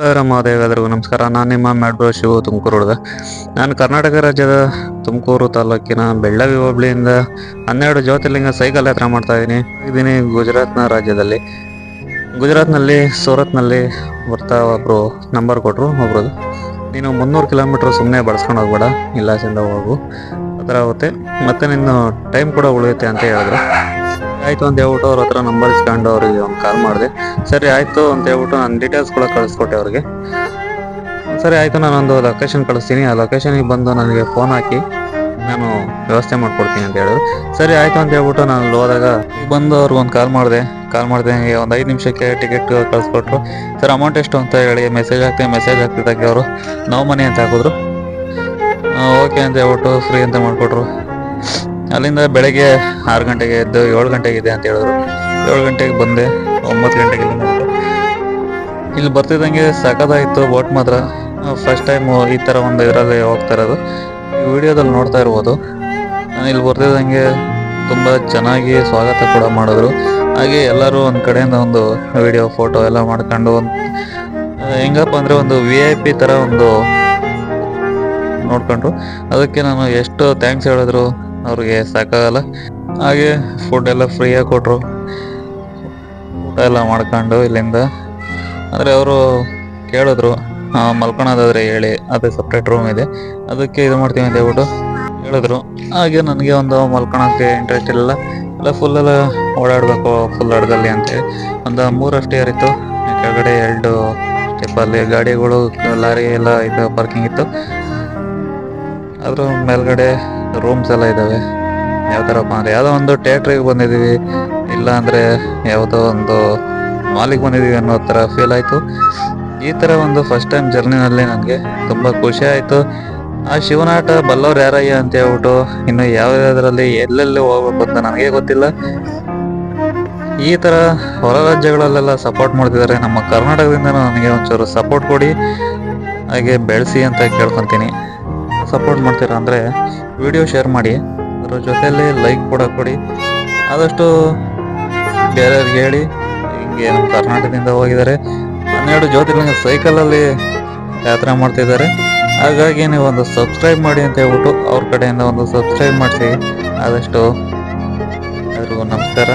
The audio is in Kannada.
ಹರ ನಮಸ್ಕಾರ. ನಾನು ನಿಮ್ಮ ಮ್ಯಾಡ್ರೋ ಶಿವು ತುಮಕೂರು ನಾನು ಕರ್ನಾಟಕ ರಾಜ್ಯದ ತುಮಕೂರು ತಾಲೂಕಿನ ಬೆಳ್ಳವಿ ಹೋಬಳಿಯಿಂದ ಹನ್ನೆರಡು ಜ್ಯೋತಿರ್ಲಿಂಗ ಸೈಕಲ್ ಯಾತ್ರೆ ಮಾಡ್ತಾ ಇದ್ದೀನಿ ಇದ್ದೀನಿ ಗುಜರಾತ್ನ ರಾಜ್ಯದಲ್ಲಿ. ಗುಜರಾತ್ನಲ್ಲಿ, ಸೂರತ್ನಲ್ಲಿ ಬರ್ತಾ ಒಬ್ಬರು ನಂಬರ್ ಕೊಟ್ಟರು ಒಬ್ರದ್ದು ನೀನು ಮುನ್ನೂರು ಕಿಲೋಮೀಟ್ರ್ ಸುಮ್ಮನೆ ಬಳಸ್ಕೊಂಡು ಹೋಗ್ಬೇಡ, ಇಲ್ಲಾಸಿಂದ ಹೋಗು. ಆ ಥರ ಆಗುತ್ತೆ ಮತ್ತೆ ನಿನ್ನ ಟೈಮ್ ಕೂಡ ಉಳಿಯುತ್ತೆ ಅಂತ ಹೇಳಿದ್ರು. ಆಯ್ತು ಅಂತ ಹೇಳ್ಬಿಟ್ಟು ಅವ್ರ ಹತ್ರ ನಂಬರ್ ಇಸ್ಕೊಂಡು ಅವ್ರಿಗೆ ಒಂದು ಕಾಲ್ ಮಾಡಿದೆ. ಸರಿ ಆಯ್ತು ಅಂತ ಹೇಳ್ಬಿಟ್ಟು ನಾನು ಡೀಟೇಲ್ಸ್ ಕೂಡ ಕಳಿಸ್ಕೊಟ್ಟೆ ಅವ್ರಿಗೆ. ಸರಿ ಆಯ್ತು ನಾನೊಂದು ಲೊಕೇಶನ್ ಕಳಿಸ್ತೀನಿ. ಆ ಲೊಕೇಶನಿಗೆ ಬಂದು ನನಗೆ ಫೋನ್ ಹಾಕಿ ನಾನು ವ್ಯವಸ್ಥೆ ಮಾಡ್ಕೊಡ್ತೀನಿ ಅಂತ ಹೇಳಿದ್ರು. ಸರಿ ಆಯ್ತು ಅಂತ ಹೇಳ್ಬಿಟ್ಟು ನಾನು ಹೋದಾಗ ಬಂದು ಅವ್ರಿಗೆ ಒಂದು ಕಾಲ್ ಮಾಡಿದೆ. ಕಾಲ್ ಮಾಡಿದೆ ಒಂದು ಐದು ನಿಮಿಷಕ್ಕೆ ಟಿಕೆಟ್ ಕಳಿಸ್ಕೊಟ್ರು. ಸರ್ ಅಮೌಂಟ್ ಎಷ್ಟು ಅಂತ ಹೇಳಿ ಮೆಸೇಜ್ ಹಾಕ್ತೀನಿ ಮೆಸೇಜ್ ಹಾಕ್ತಿದ್ದಾಗೆ ಅವರು ನಾವು ಮನೆ ಅಂತ ಹಾಕಿದ್ರು. ಓಕೆ ಅಂತ ಹೇಳ್ಬಿಟ್ಟು ಫ್ರೀ ಅಂತ ಮಾಡಿಕೊಟ್ರು. ಅಲ್ಲಿಂದ ಬೆಳಗ್ಗೆ ಆರು ಗಂಟೆಗೆ ಎದ್ದು ಏಳು ಗಂಟೆಗೆ ಇದೆ ಅಂತ ಹೇಳಿದ್ರು. ಏಳು ಗಂಟೆಗೆ ಬಂದೆ, ಒಂಬತ್ತು ಗಂಟೆಗೆ. ಇಲ್ಲಿ ಬರ್ತಿದ್ದಂಗೆ ಸಖತ್ತಾಯಿತು ಬೋಟ್ ಮಾತ್ರ. ಫಸ್ಟ್ ಟೈಮು ಈ ಥರ ಒಂದು ಇದರಲ್ಲಿ ಹೋಗ್ತಾ ಇರೋದು. ಈ ವಿಡಿಯೋದಲ್ಲಿ ನೋಡ್ತಾ ಇರ್ಬೋದು. ಇಲ್ಲಿ ಬರ್ತಿದ್ದಂಗೆ ತುಂಬ ಚೆನ್ನಾಗಿ ಸ್ವಾಗತ ಕೂಡ ಮಾಡಿದ್ರು. ಹಾಗೆ ಎಲ್ಲರೂ ಒಂದು ಕಡೆಯಿಂದ ಒಂದು ವಿಡಿಯೋ, ಫೋಟೋ ಎಲ್ಲ ಮಾಡ್ಕೊಂಡು ಹೆಂಗಪ್ಪ ಅಂದರೆ ಒಂದು ವಿ ಐ ಪಿ ಥರ ಒಂದು ನೋಡ್ಕೊಂಡ್ರು. ಅದಕ್ಕೆ ನಾನು ಎಷ್ಟು ಥ್ಯಾಂಕ್ಸ್ ಹೇಳಿದ್ರು. ಅವ್ರಿಗೆ ಸಾಕಾಗಲ್ಲ. ಹಾಗೆ ಫುಡ್ ಎಲ್ಲ ಫ್ರೀಯಾಗಿ ಕೊಟ್ಟರು ಊಟ ಎಲ್ಲ ಮಾಡ್ಕೊಂಡು ಇಲ್ಲಿಂದ. ಆದರೆ ಅವರು ಕೇಳಿದ್ರು ಮಲ್ಕೊಳೋದಾದ್ರೆ ಹೇಳಿ, ಅದೇ ಸಪ್ರೇಟ್ ರೂಮ್ ಇದೆ. ಅದಕ್ಕೆ ಇದು ಮಾಡ್ತೀವಿ ಅಂತ ಹೇಳ್ಬಿಟ್ಟು ಹೇಳಿದ್ರು. ಹಾಗೆ ನನಗೆ ಒಂದು ಮಲ್ಕೊಳಕ್ಕೆ ಇಂಟ್ರೆಸ್ಟ್ ಇರಲಿಲ್ಲ. ಎಲ್ಲ ಫುಲ್ ಎಲ್ಲ ಓಡಾಡಬೇಕು ಫುಲ್ ಅಡ್ಗಲ್ಲಿ ಅಂತೇಳಿ ಒಂದು ಮೂರಷ್ಟು ಏರಿತ್ತು. ಕೆಳಗಡೆ ಎರಡು ಸ್ಟೆಪ್ಪಲ್ಲಿ ಗಾಡಿಗಳು, ಲಾರಿ ಎಲ್ಲ ಇದು ಪಾರ್ಕಿಂಗ್ ಇತ್ತು. ಅದ್ರ ಮೇಲ್ಗಡೆ ರೂಮ್ಸ್ ಎಲ್ಲ ಇದ್ದಾವೆ ಯಾವ ಥರಪ್ಪ ಅಂದರೆ ಯಾವುದೋ ಒಂದು ಥಿಯೇಟ್ರಿಗೆ ಬಂದಿದ್ದೀವಿ. ಇಲ್ಲ ಅಂದರೆ ಯಾವುದೋ ಒಂದು ಮಾಲಿಗೆ ಬಂದಿದ್ದೀವಿ ಅನ್ನೋ ಥರ ಫೀಲ್ ಆಯಿತು. ಈ ಥರ ಒಂದು ಫಸ್ಟ್ ಟೈಮ್ ಜರ್ನಿನಲ್ಲಿ ನನಗೆ ತುಂಬ ಖುಷಿ ಆಯಿತು. ಆ ಶಿವನಾಟ ಬಲ್ಲವ್ರು ಯಾರಯ್ಯ ಅಂತ ಹೇಳ್ಬಿಟ್ಟು ಇನ್ನು ಯಾವುದ್ರಲ್ಲಿ ಎಲ್ಲೆಲ್ಲಿ ಹೋಗ್ಬೇಕು ಅಂತ ನನಗೆ ಗೊತ್ತಿಲ್ಲ. ಈ ಥರ ಹೊರ ರಾಜ್ಯಗಳಲ್ಲೆಲ್ಲ ಸಪೋರ್ಟ್ ಮಾಡ್ತಿದ್ದಾರೆ. ನಮ್ಮ ಕರ್ನಾಟಕದಿಂದ ನನಗೆ ಒಂಚೂರು ಸಪೋರ್ಟ್ ಕೊಡಿ. ಹಾಗೆ ಬೆಳೆಸಿ ಅಂತ ಕೇಳ್ಕೊತೀನಿ. ಸಪೋರ್ಟ್ ಮಾಡ್ತೀರಾ ಅಂದರೆ ವಿಡಿಯೋ ಶೇರ್ ಮಾಡಿ, ಅದ್ರ ಜೊತೆಯಲ್ಲಿ ಲೈಕ್ ಕೂಡ ಕೊಡಿ. ಆದಷ್ಟು ಬೇರೆಯವ್ರಿಗೆ ಹೇಳಿ, ಹಿಂಗೆ ನಮ್ಮ ಕರ್ನಾಟಕದಿಂದ ಹೋಗಿದ್ದಾರೆ. ಹನ್ನೆರಡು ಜ್ಯೋತಿರ್ಲಿಂಗ ಸೈಕಲಲ್ಲಿ ಯಾತ್ರೆ ಮಾಡ್ತಿದ್ದಾರೆ. ಹಾಗಾಗಿ ನೀವು ಒಂದು ಸಬ್ಸ್ಕ್ರೈಬ್ ಮಾಡಿ ಅಂತ ಹೇಳ್ಬಿಟ್ಟು ಅವ್ರ ಕಡೆಯಿಂದ ಒಂದು ಸಬ್ಸ್ಕ್ರೈಬ್ ಮಾಡಿಸಿ. ಆದಷ್ಟು ಎಲ್ರಿಗೂ ನಮಸ್ಕಾರ.